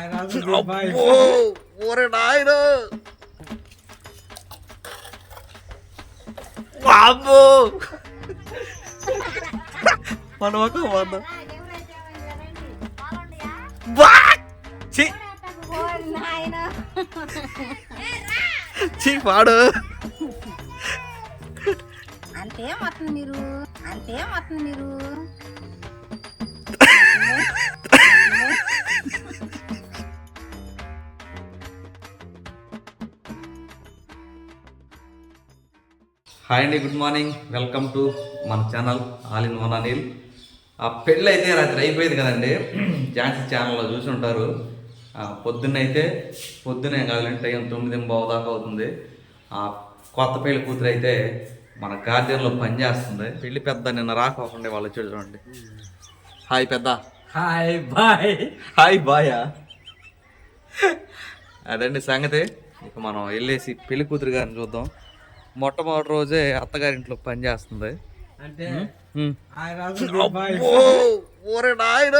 ఓరే నాయన. బాబో మన ఒక వంద. ఛీ, పాడు అంతే వస్తుంది మీరు? అంతే వస్తుంది మీరు? హాయ్ అండి గుడ్ మార్నింగ్ వెల్కమ్ టు మన channel all in one Anil ఆ పెళ్ళి అయితే రాత్రి అయిపోయింది కదండి. ఝాన్సీ ఛానల్లో చూసి ఉంటారు ఆ, పొద్దున్నైతే పొద్దునే కాదండి టైం తొమ్మిది బావు దాకా అవుతుంది. ఆ కొత్త పెళ్ళి కూతురు అయితే మన గార్డెన్లో పనిచేస్తుంది పెళ్ళి పెద్ద నిన్న రాకోకుండా వాళ్ళు వచ్చాడు చూడండి. హాయ్ పెద్ద. హాయ్ బాయ్ హాయ్ బాయా అదండి సంగతి. ఇక మనం వెళ్ళేసి పెళ్ళి కూతురు గారిని చూద్దాం. మొట్టమొదటి రోజే అత్తగారింట్లో పని చేస్తుంది. అంటే నాయన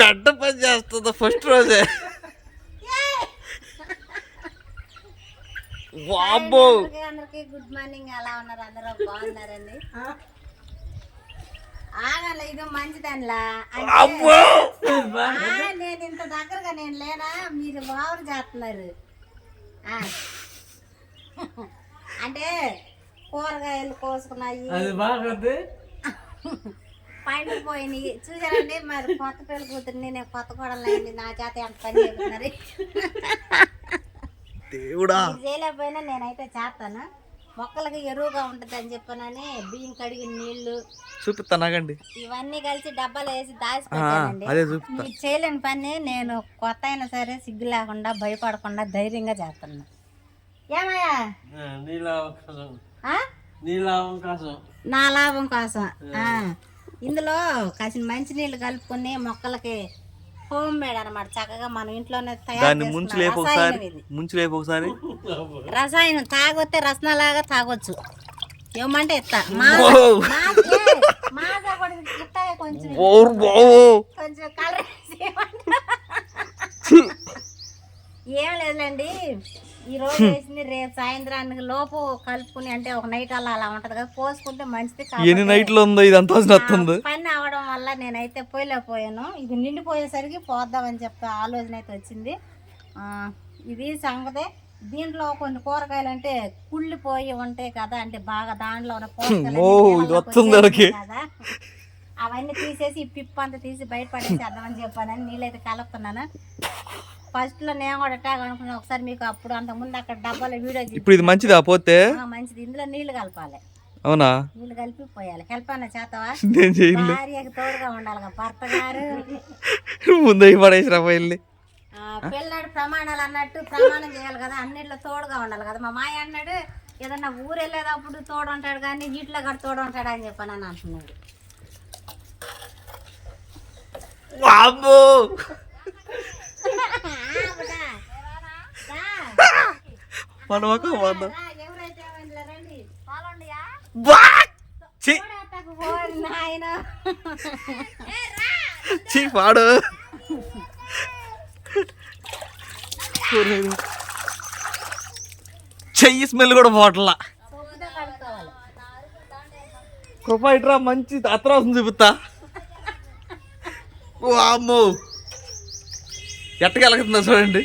పెద్ద పని చేస్తుంది ఫస్ట్ రోజే. వామ్మో. అందరికీ అందరికీ గుడ్ మార్నింగ్ ఎలా ఉన్నారు? అందరూ బాగున్నారండి? ఆగల ఇది మంచిదనిలా. నేను ఇంత దగ్గరగా నేను లేనా? మీరు బాగులు చేస్తున్నారు. అంటే కూరగాయలు కోసుకున్నాయి. అది బాగుంది పండిపోయినాయి చూసారండి మరి కొత్త పిల్లల కూతురు నేను కొత్త కోడలు అయింది నా చేత ఎంత పని చేస్తున్నారు? దేవుడా. చేయలేకపోయినా నేనైతే చేస్తాను. మొక్కలకి ఎరువుగా ఉంటుంది అని చెప్పనని బియ్యం కడిగిన నీళ్ళు చూపిస్తా నాగండి. ఇవన్నీ కలిసి డబ్బాలో వేసి దాచి ఆ, పెట్టానండి అదే చూపిస్తా మీరు చేయలేని పని నేను కొత్త అయినా సరే సిగ్గు లేకుండా భయపడకుండా ధైర్యంగా చేస్తున్నా. ఏమయ్యా? కోసం. కోసం. నా లాభం కోసం. ఆ. ఇందులో కాసిన మంచినీళ్ళు కలుపుకొని మొక్కలకి హోమ్ మేడ్ అనమాట చక్కగా మనం ఇంట్లోనే తయారు దాన్ని ముంచు లేపు ఒకసారి. ముంచు లేపు ఒకసారి. రసాయనం తాగొస్తే రసనలాగా తాగొచ్చు. ఏమంటే కొంచెం? కలర్. ఏం లేదులేండి. ఈ రోజు వేసింది రేపు సాయంత్రానికి లోపు కలుపుకుని అంటే ఒక నైట్ అలా అలా ఉంటది కదా పోసుకుంటే మంచిది ఎన్ని నైట్లు ఉందో ఇదంతా వస్తుంది పని అవడం వల్ల నేనైతే పోయలేకపోయాను ఇది నిండిపోయేసరికి పోద్దామని చెప్పి ఆలోచన అయితే వచ్చింది. ఆ, ఇది సంగతే. దీంట్లో కొన్ని కూరగాయలు అంటే కుళ్ళిపోయి ఉంటాయి కదా అంటే బాగా దాంట్లో ఉన్న పోషకాలు. కదా అవన్నీ తీసేసి ఈ పిప్పు అంతా తీసి బయట పడేసేద్దామని చెప్పానని నీళ్ళైతే కలుపుతున్నాను. ఫస్ట్లో నేను కూడా ఎట్టాగ అనుకున్నాను ఒకసారి మీకు అప్పుడు అంత ముందు అక్కడ డబ్బాలో వీడియో. ఇప్పుడు ఇది మంచిదా పోతే? ఆ, మంచిది. ఇందులో నీళ్ళు కలపాలి. అవునా? నీళ్ళు కలిపి పోయాలి. కలపాన చేతవా? నేను చేయలే భార్యకి తోడుగా ఉండాలి కదా భర్త గారు. ముందు పడేసిరా వెళ్ళి ఆ, పెళ్ళాడు ప్రమాణాలు అన్నట్టు ప్రమాణం చేయాలి కదా అన్నిట్లో తోడుగా ఉండాలి కదా. మా మాయ అన్నాడు ఏదన్నా ఊరు వెళ్ళేటప్పుడు తోడు ఉంటాడు కానీ ఇంట్లో కూడా తోడు ఉంటాడు అని చెప్పాను అని అంటున్నాడు. మన ఒక వంద. ఛీ! పాడు చెయ్యి స్మెల్ కూడా కడుక్కోవాలి. కృప ఇట్రా మంచి అత్రవసం చూపిస్తా వామ్మో. ఎట్టగలుగుతుందా చూడండి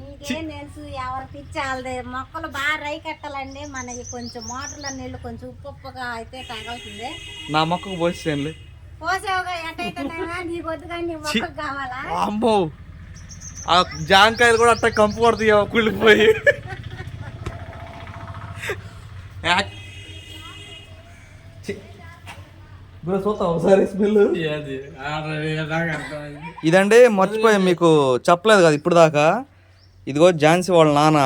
నీకేం తెలుసు ఎవరి పిచ్చి వాళ్ళది మొక్కలు బాగా రై కట్టాలండి. మనకి కొంచెం మోటార్ల నీళ్ళు కొంచెం ఉప్పు ఉప్పుగా అయితే తగలుతుంది. నా మొక్కకు పోసేయండి. పోసేవగా ఎట్టయితేనేమో నీకు వద్దు కానీ నీ మొక్కకు కావాలా? వామ్మో ఆ జాంకాయలు కూడా అట్ట కంపు కొడుతాయి కుళ్ళిపోయి. ఇదండి మర్చిపోయాం మీకు. చెప్పలేదు కదా ఇప్పుడు దాకా ఇదిగో ఝాన్సీ వాళ్ళ నాన్న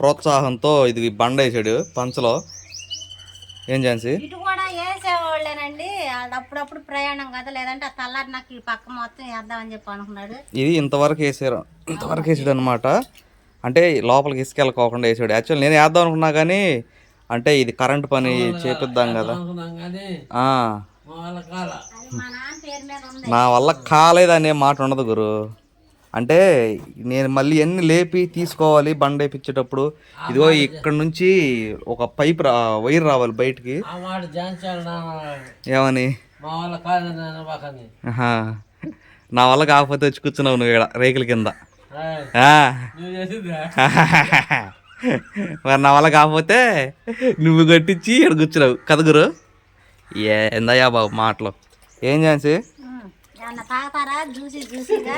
ప్రోత్సాహంతో ఇది బండ వేసాడు పంచలో. ఏం ఝాన్సీ? ఇటు కూడా వేసేవాళ్ళేనండి. అది అప్పుడప్పుడు ప్రయాణం కదా లేదంటే ఆ తల్లారి నాకు ఈ పక్క మొత్తం వేద్దామని చెప్పి అనుకున్నాడు. ఇది ఇంతవరకు వేసారు. ఇంతవరకు వేసాడు అనమాట అంటే లోపలికి ఇసుకెళ్ళకోకుండా వేసాడు. యాక్చువల్ నేను వేద్దాం అనుకున్నా కానీ అంటే ఇది కరెంట్ పని చేపిద్దాం కదా. అనుకున్నాం కానీ ఆ, మా వాళ్ళ కాల? అది మా నాన్న పేరు మీద ఉంది. నా వల్ల కాలేదనే మాట ఉండదు గురు. అంటే నేను మళ్ళీ ఎన్ని లేపి తీసుకోవాలి బండ వేపించేటప్పుడు? ఇదిగో ఇక్కడ నుంచి ఒక పైప్ రా వైర్ రావాలి బయటికి. ఏమని. నా వల్ల కాకపోతే వచ్చి కూర్చున్నావు నువ్వు ఇక్కడ రేకుల కింద. మరి నా వల్ల కాకపోతే నువ్వు కట్టించి ఇక్కడ కూర్చున్నావు. కదా గురు? ఏ ఎందయ్యా బాబు మాటలు. ఏం చేసి ఉమ్, ఏమన్నా తాగుతారా జ్యూసీ జ్యూసీగా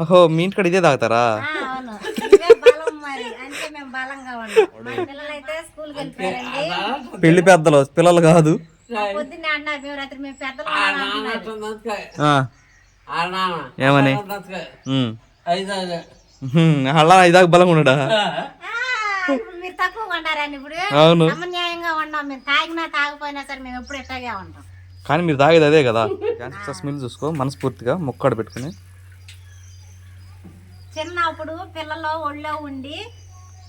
ఓహో మీ ఇంటికాడ ఇదే తాగుతారా? ఆ, అవును. ఇవే బలం మరి. అంటే మేము బలంగా ఉన్నాం. మా పిల్లలైతే స్కూల్కి వెళ్ళిపోయారండి. పెళ్ళి పెద్దలు పిల్లలు కాదు. పొద్దున్నే అంటున్నారు మేము రాత్రి మేము పెద్దలు ఆ ఉన్నాం నాన్న అంటున్నారు. అట్లా నందుకాయ. ఆ, ఆ నాన్న. ఏమని? ఉమ్. ఉహుం, అలా ఇదాక బలంగా ఉన్నాడా? ఆ, ఇప్పుడు మీరు తక్కువ ఉన్నారండి ఇప్పుడు. అవును. సమన్యాయంగా ఉన్నాం. మేము తాగినా తాగిపోయినా సరే మేము ఎప్పుడు ఇట్లాగే ఉంటాం. కానీ మీరు తాగేది అదే కదా. స్మెల్ చూసుకో మనస్ఫూర్తిగా ముక్కాడు పెట్టుకుని. చిన్నప్పుడు పిల్లలు ఒళ్ళో ఉండి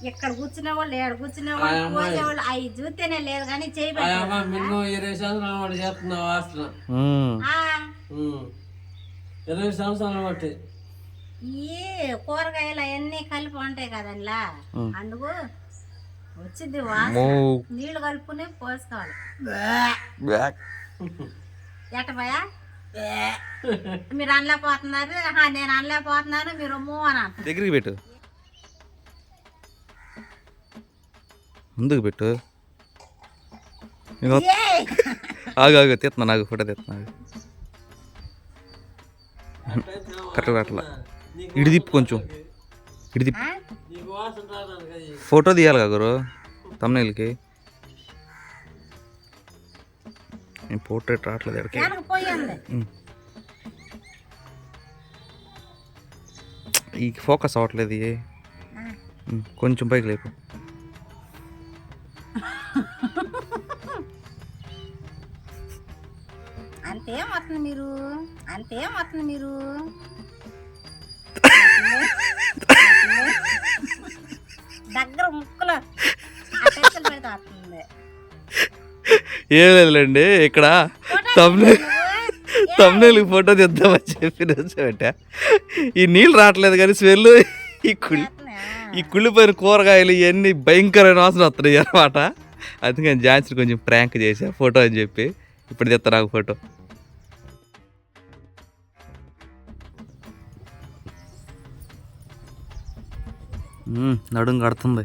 ఇక్కడ కూర్చునే వాళ్ళు ఏడు కూర్చునే వాళ్ళు పోయేవాళ్ళు అవి చూస్తేనే లేదు కానీ చేయి ఆ అమ్మ పెట్టారు. మినిమం ఇరవై సంవత్సరాలు బట్టి చేస్తున్నావు వాసన. ఉమ్. ఉమ్. ఇరవై సంవత్సరాలు బట్టి ఈ కూరగాయలు అవన్నీ కలిపి ఉంటాయి కదండిలా. అందుకు వచ్చింది నీళ్ళు కలుపుకుని పోసుకోవాలి. బ్యాక్. మీరు అనలేకపోతున్నారు. నేను అనలేకపోతున్నాను. మీరు అమ్మో అని. దగ్గరికి పెట్టు. ముందుకు పెట్టు! ఆగు ఆగు తీస్తున్నా నాకు ఫోటో తీస్తున్నా. కరెక్ట్ అట్లా ఇడి తిప్పు కొంచెం. ఇడి తిప్పు. ఆ? నీకు వాసన రాదు కదా ఫోటో తీయాలి కదా గురు. తమ్నేల్కి నేను పోర్ట్రేట్ రావట్లేదు ఎక్కడికి ఈ ఫోకస్ అవ్వట్లేదు కొంచెం పైకి లేపు. అంతేం వస్తుంది మీరు? అంతేం వస్తుంది మీరు? దగ్గర ముక్కలు పెడితే ఏం లేదులేండి ఇక్కడ తమ్నే తమ్నేల్కి ఫోటో తీద్దామని చెప్పి పెట్టా ఈ నీళ్ళు రావట్లేదు కానీ స్మెల్ ఈ కుళ్ళి ఈ కుళ్ళిపోయిన కూరగాయలు ఇవన్నీ భయంకరమైన వాసన వస్తున్నాయి అనమాట అందుకని ఝాన్సీ కొంచెం ప్రాంక్ చేసా ఫోటో అని చెప్పి. ఇప్పుడు తెస్తా నాకు ఫోటో. నడుం కడుతుంది.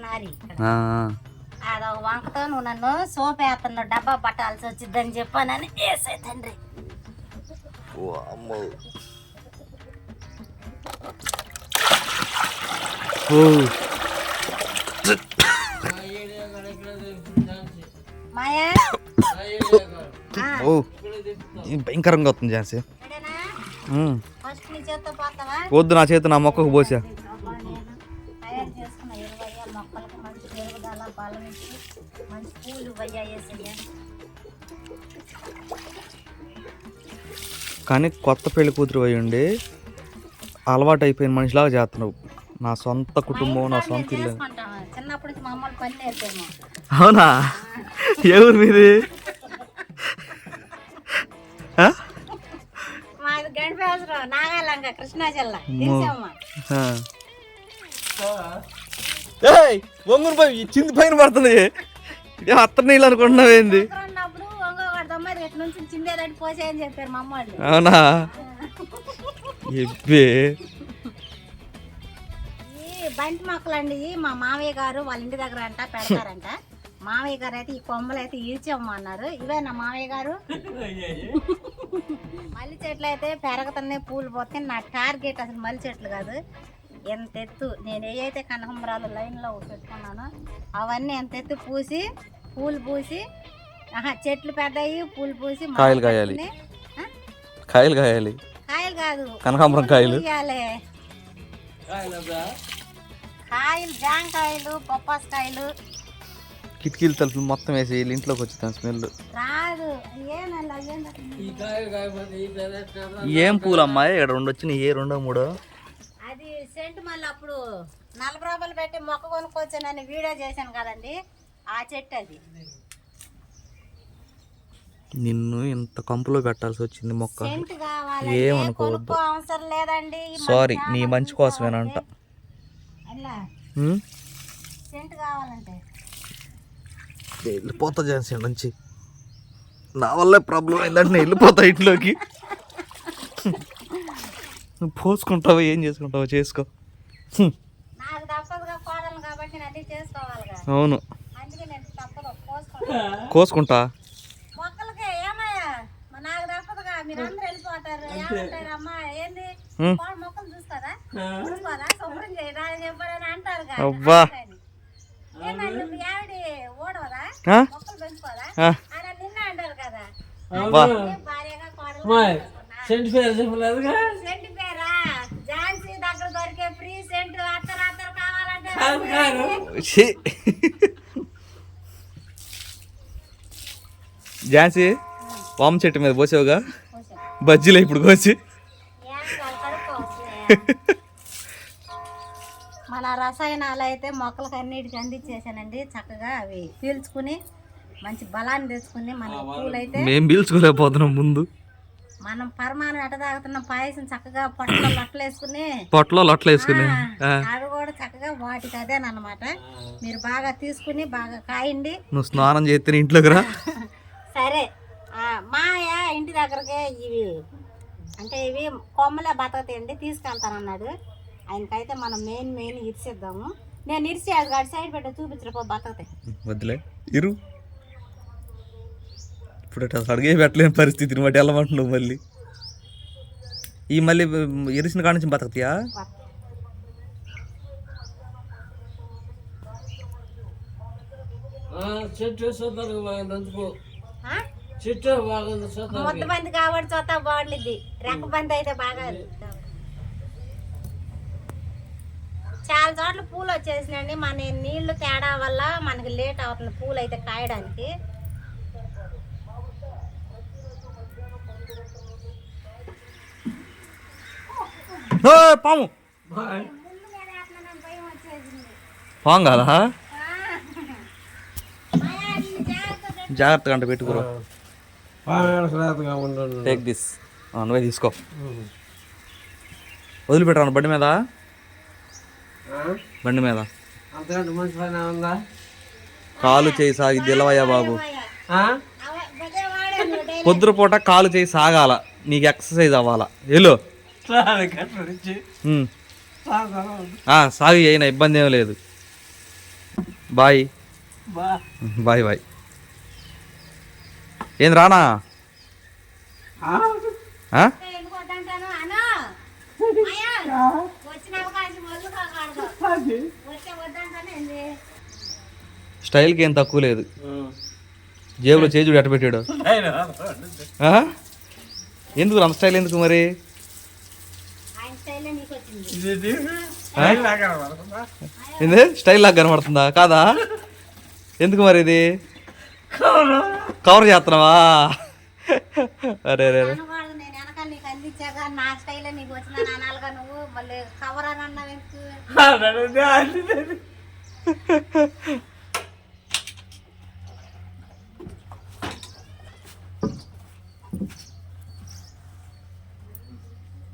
నారి ఇక్కడ? ఆ, అదొక వంకతో నువ్వు నన్ను సోప్ వేస్తున్నావు డబ్బా పట్టాల్సి వచ్చిందని చెప్పానని వేసే తండ్రి. ఓ మాయా? భయంకరంగా వస్తుంది ఝాన్సీ. ఇక్కడేనా? ఉమ్. ఫస్ట్ నీ చేత్తో పోతావా? వద్దు నా చేతి నా మొక్కకు పోసా. కానీ కొత్త పెళ్ళి కూతురు అయి ఉండి అలవాటు అయిపోయిన మనిషిలాగా చేస్తున్నావు నా సొంత కుటుంబం నా సొంత ఇల్లు. అవునా? ఎవరు మీది? వంగుని పోయి చింది పైన పడుతుంది అత్త నీళ్ళు దమ్మ రేటు నుంచి చిందేదాటి పోసేయని చెప్పారు మా అమ్మ వాళ్ళు అవునా ఈ బంటి మొక్కలండి ఇవి మా మామయ్య గారు వాళ్ళ ఇంటి దగ్గర అంట పెడతారంట. మామయ్య గారు అయితే ఈ కొమ్మలు అయితే ఈడ్చమ్మన్నారు ఇవే నా మామయ్య గారు? మల్లి చెట్లు అయితే పెరగతున్నాయి పూలు పోతే నా టార్గెట్ అసలు మల్లి చెట్లు కాదు. ఎంత ఎత్తు? నేను ఏ అయితే కనకంబరాలు లైన్లో పెట్టుకున్నానో అవన్నీ ఎంత ఎత్తు పూసి పూలు పూసి ఆహా చెట్లు పెద్దయి పూలు పూసి కాయలు కాయాలి. కాయలు కాయాలి. కాయలు కాదు. కనకాంబరం కాయలు. కాయలు జాంకాయలు బొప్పాసకాయలు కిటికీలు తలుపులు మొత్తం వేసి వీళ్ళ ఇంట్లోకి వచ్చింది స్మెల్ రాదు. ఏనల్లా ఏంది ఈ కాయ కాయపోతే ఈ తెలంగాణ ఏం పూలు అమ్మాయి ఇక్కడ రెండు వచ్చినాయి ఏ రెండో మూడో? అది సెంట్ మళ్ళీ అప్పుడు నలభై రూపాయలు పెట్టి మొక్క కొనుక్కొచ్చానని వీడియో చేశాను కదండి. ఆ చెట్టు అది. నిన్ను ఇంత కంపులో పెట్టాల్సి వచ్చింది మొక్క. ఏమనుకోవద్దు. సారీ నీ మంచి కోసమేనంట. వెళ్ళిపోతా జాన్సీ నుంచి. నా వల్లే ప్రాబ్లం అయిందంటే నేను వెళ్ళిపోతా ఇంట్లోకి. నువ్వు పోసుకుంటావో ఏం చేసుకుంటావో చేసుకో. హ్మ్. నాకు మాయ్ సెంట్ పేరు చెప్పలేదుగా? సెంట్ పేరా? ఝాన్సీ దగ్గర దొరికే ఫ్రీ సెంట్ అత్తరు అత్తరు కావాలంటే కాదు కాదు. ఛీ. ఝాన్సీ వామ చెట్టు మీద పోసావుగా? బజ్జీలు ఇప్పుడు కోసి. మన రసాయనాలు అయితే మొక్కలకు అన్నిటికి అందించేసానండి. చక్కగా అవి పీల్చుకుని మంచి బలాన్ని తెచ్చుకుని మన పూలైతే మేము పీల్చుకోలేకపోతున్నాం ముందు. మనం పరమాణం ఎట తాగుతున్న? పాయసం చక్కగా పొట్టలో లొట్టలు వేసుకుని. పొట్టలో లొట్టలు వేసుకుని. ఆ, అవి కూడా చక్కగా వాటికి అదేనమాట మీరు బాగా తీసుకుని బాగా కాయండి. నువ్వు స్నానం చేస్తే ఇంట్లోకి రా. సరే. మాయ ఇంటి దగ్గరకే ఇవి. అంటే ఇవి కొమ్మలే బతకతాయండి తీసుకెళ్తానన్నాడు. ఆయనకైతే మనం మెయిన్ మెయిన్ ఇరిసిద్దాము. నేను ఇరిసి అది అటు సైడ్ పెట్టి చూపించకపో బతకతాయి. వద్దులే ఇరు. ఇప్పుడు అడిగే పెట్టలేని పరిస్థితిని బట్టి వెళ్ళమంటున్నావు మళ్ళీ. ఈ మళ్ళీ ఇరిసిన కాడ నుంచి బతకతాయా? ఆ, చెట్టు చూద్దాం అందుకో ఆ? చెట్టు బాగుంది ముద్ద బంది కాబట్టి చూస్తా బాగుండిద్ది. రెక్క బంది అయితే బాగా చాలా చోట్ల పూలు వచ్చేసినాయండి. మన నీళ్ళు తేడా వల్ల మనకి లేట్ అవుతుంది పూలు అయితే కాయడానికి. ఏ, పాము. పాము కాదా జాగ్రత్తగా అంట పెట్టుకురా. టేక్ దిస్ నువ్వే తీసుకో. వదిలిపెట్టాను బండి మీద. బండి మీద. కాలు చేయి సాగి దిలవయ్యా బాబు. ఆ? పొద్దున కాలు చేయి సాగాల. నీకు ఎక్సర్సైజ్ అవ్వాలా. వెళ్ళు. ఆ, సాగి అయినా ఇబ్బంది ఏం లేదు. బాయ్. బాయ్ బాయ్ ఏం రానా ఆ? ఆ? వెళ్ళిపోతాంటాను అను అయ్యా వచ్చిన అవకాశం వదులుకోకూడదు అది. వచ్చే ఏంది స్టైల్కి ఏం తక్కువ లేదు. జేబులో చేజుడు ఎట్ట పెట్టాడు? ఎందుకు అంత స్టైల్ ఎందుకు మరి? స్టైల్ లాగా కనబడుతుందా? కాదా? ఎందుకు మరి ఇది. కవర్. చేస్తున్నావా? అరే అరే అరే. అనకూడదు నేను వెనకాల నీకు అందించాక నా స్టైల్లో నీకు వచ్చిన నానాలుగా నువ్వు మళ్ళీ కవర్ అని అన్నావు ఎందుకు అదే, అది, అది.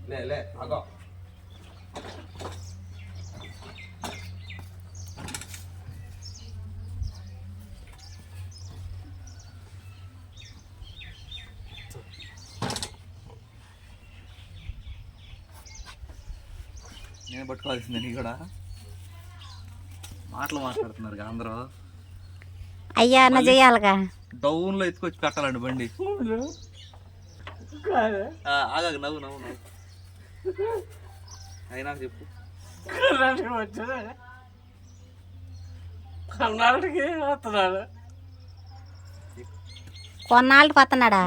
లే లే అగో నేను పట్టుకోవాల్సిందే నీ కూడా. మాటలు మాట్లాడుతున్నారు కదా అందరూ అయ్యా అన్న చెయ్యాలిగా డౌన్లో ఎత్తుకొచ్చి పెట్టాలండి బండి. కాదు. ఆ, ఆగాగు నవ్వు నవ్వు నవ్వు. అయినా చెప్పు. కర్ణాటకకి వస్తున్నాడు? కొన్నాళ్ళకి వస్తున్నాడా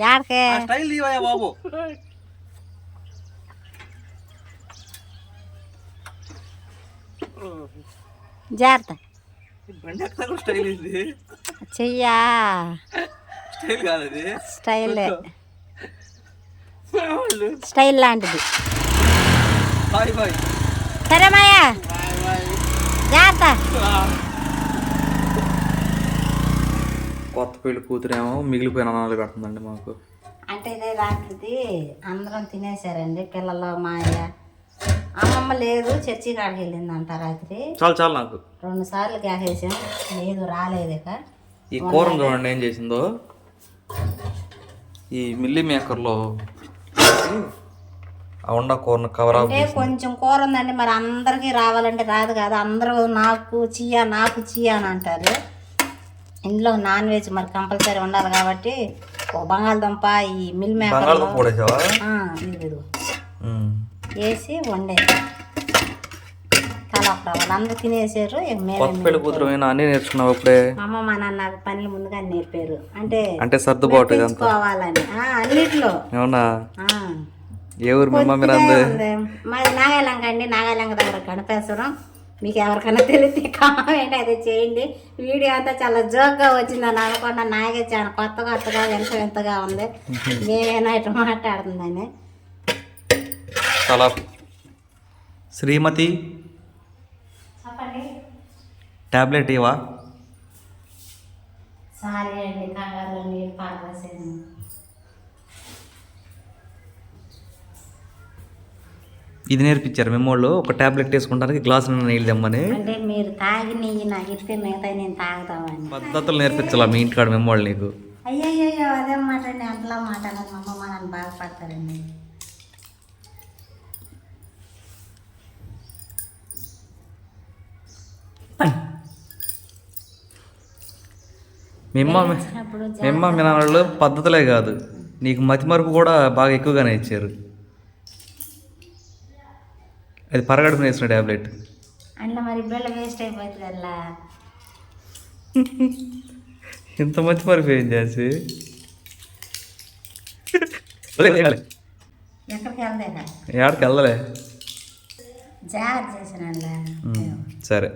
యాడకే? స్టైల్ ఇవయ్యా బాబు. జాగ్రత్త. చెయ్యా. స్టైల్ కాదు స్టైల్. స్టైల్ లాంటిది. సరే మాయా. జాగ్రత్త. కొత్త పెళ్ళి కూతురేమో మిగిలిపోయిన అన్నాలు పెడుతుందండి మాకు. అంటే ఇదే రాత్రిది అందరం తినేసారండి పిల్లలు మాయ. అమ్మమ్మ లేదు చర్చి కాడికి వెళ్ళిందంట రాత్రి. చాలు చాలు నాకు. రెండు సార్లు గ్యాసేసాం లేదు రాలేదు ఇక. ఈ కూరను చూడండి ఏం చేసిందో. ఈ మిల్లీ మేకర్లో వేసి ఉండ కూరను కవర్ అంటే కొంచెం కూర ఉందండి మరి అందరికీ రావాలంటే రాదు కదా అందరూ నాకు చియా నాకు చియా అని అంటారు. ఇంట్లో నాన్ వెజ్ మరి కంపల్సరీ ఉండాలి కాబట్టి ఓ బంగాళదుంప ఈ మిల్ మేకర్ వేసి వండే కలపడం వాళ్ళందరూ తినేసారు పెళ్ళి కూతురు అన్నీ నేర్చుకున్నావు ఇప్పుడే? మా అమ్మ మా నాన్న నాకు పనులు ముందుగా నేర్పారు. అంటే అంటే సర్దుబాటు ఆ, అన్నిట్లో. ఆ. ఏ ఊరు మీ మమ్మీ. మాది నాగాలంక అండి నాగాలంక దగ్గర గణపేశ్వరం మీకు ఎవరికైనా తెలిస్తే కామెంట్ అయితే చేయండి. వీడియో అంతా చాలా జోక్గా వచ్చిందని అనుకున్నా నాగే చాలా కొత్త కొత్తగా ఎంత ఎంతగా ఉంది. నేనేనా ఇట్లా మాట్లాడుతుందని చాలా శ్రీమతి. చెప్పండి. టాబ్లెట్ ఇవా సారీ అండి కంగారులో నీళ్ళు పారేసాను ఇది నేర్పించారు మేము వాళ్ళు ఒక టాబ్లెట్ వేసుకుంటానికి గ్లాస్ నీళ్ళు తెమ్మని. అంటే మీరు తాగి నెయ్యి నాకు ఇస్తే మిగతా నేను తాగుతామని. పద్ధతులు నేర్పించాలా మీ ఇంటికాడ మేము వాళ్ళు నీకు? అయ్యయ్యో అదే మాట అంతలా మాట అన్నది మా అమ్మ మా నాన్న బాధపడతారండి. మీ అమ్మ వచ్చినప్పుడు మీ అమ్మ మీ నాన్నలు పద్ధతులే కాదు. నీకు మతి మరుపు కూడా బాగా ఎక్కువగానే ఇచ్చారు. అది పరగడుపున వేసిన మరి వేస్ట్ అయిపోతుంది అలా ఇంత మతి మరుపు ఏం చేసి? ఎక్కడికి వెళ్ళలే. సరే.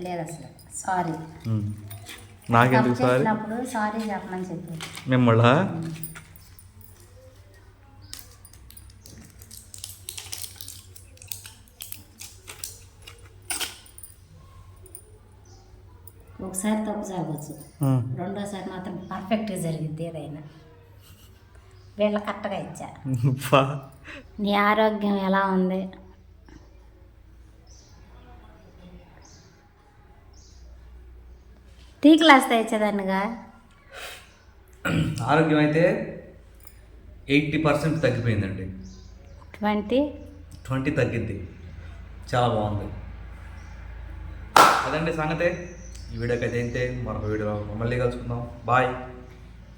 లేదు అసలు. సారీ. నాకెందుకు సారీ? సారీ చెప్పమని చెప్పి మిమ్మల్ని? ఒకసారి తప్పు సాగొచ్చు రెండోసారి మాత్రం పర్ఫెక్ట్గా జరిగింది ఏదైనా. వీళ్ళ కరెక్ట్గా ఇచ్చా. నీ ఆరోగ్యం ఎలా ఉంది? టీ క్లాస్ తెచ్చేదాన్నిగా. ఆరోగ్యం అయితే ఎయిటీ పర్సెంట్ తగ్గిపోయిందండి. ట్వంటీ? ట్వంటీ తగ్గింది చాలా బాగుంది. అదండి సంగతే. ఈ వీడియోకి అయితే ఏంటే మరొక వీడియో మళ్ళీ కలుసుకుందాం. బాయ్.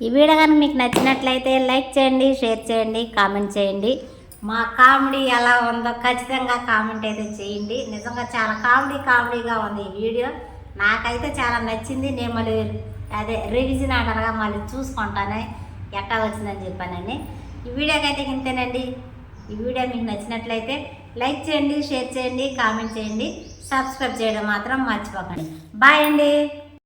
ఈ వీడియో కనుక మీకు నచ్చినట్లయితే లైక్ చేయండి షేర్ చేయండి కామెంట్ చేయండి. మా కామెడీ ఎలా ఉందో ఖచ్చితంగా కామెంట్ అయితే చేయండి. నిజంగా చాలా కామెడీ కామెడీగా ఉంది ఈ వీడియో. నాకైతే చాలా నచ్చింది నేను మళ్ళీ అదే రివిజన్ అంటారుగా మళ్ళీ చూసుకుంటాను ఎట్టా వచ్చిందని చెప్పానని ఈ వీడియోకి అయితే ఇంతేనండి. ఈ వీడియో మీకు నచ్చినట్లయితే లైక్ చేయండి షేర్ చేయండి కామెంట్ చేయండి సబ్స్క్రైబ్ చేయడం మాత్రం మర్చిపోకండి. బాయ్ అండి.